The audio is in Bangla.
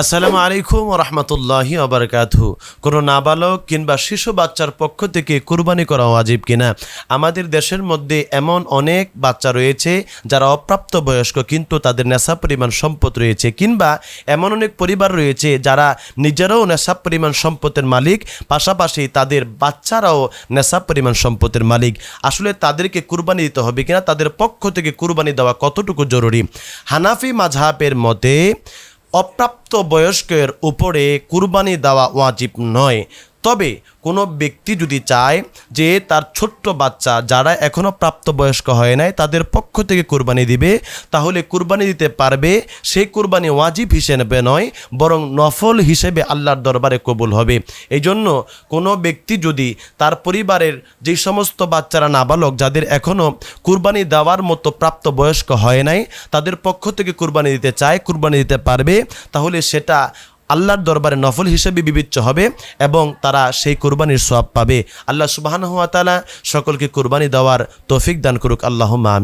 আসসালামু আলাইকুম রহমতুল্লাহি আবরকাতহু কোনো নাবালক কিংবা শিশু বাচ্চার পক্ষ থেকে কুরবানি করা ওয়াজিব কিনা? আমাদের দেশের মধ্যে এমন অনেক বাচ্চা রয়েছে যারা অপ্রাপ্ত বয়স্ক কিন্তু তাদের নেশা পরিমাণ সম্পদ রয়েছে কিংবা এমন অনেক পরিবার রয়েছে যারা নিজেরাও নেশা পরিমাণ সম্পদের মালিক, পাশাপাশি তাদের বাচ্চারাও নেশা পরিমাণ সম্পদের মালিক। আসলে তাদেরকে কুরবানি দিতে হবে কিনা? তাদের পক্ষ থেকে কুরবানি দেওয়া কতটুকু জরুরি? হানাফি মাঝহাবের মতে অপ্রাপ্ত বয়স্কের উপরে কুরবানি দেওয়া ওয়াজিব নয়। তবে কোনো ব্যক্তি যদি চায় যে তার ছোট্ট বাচ্চা যারা এখনও প্রাপ্তবয়স্ক হয় নাই, তাদের পক্ষ থেকে কুরবানি দিবে, তাহলে কুরবানি দিতে পারবে সেই কুরবানি ওয়াজিব হিসেবে নয়, বরং নফল হিসেবে আল্লাহর দরবারে কবুল হবে। এই জন্য কোনো ব্যক্তি যদি তার পরিবারের যেই সমস্ত বাচ্চারা নাবালক, যাদের এখনও কুরবানি দেওয়ার মতো প্রাপ্তবয়স্ক হয় নাই, তাদের পক্ষ থেকে কুরবানি দিতে চায়, কুরবানি দিতে পারবে, তাহলে সেটা আল্লাহর দরবারে নফল হিসেবে বিবেচ্য হবে এবং তারা সেই কোরবানির সব পাবে। আল্লাহ সুবাহান হাতালা সকলকে কোরবানি দেওয়ার তৌফিক দান করুক। আল্লাহ আমিন।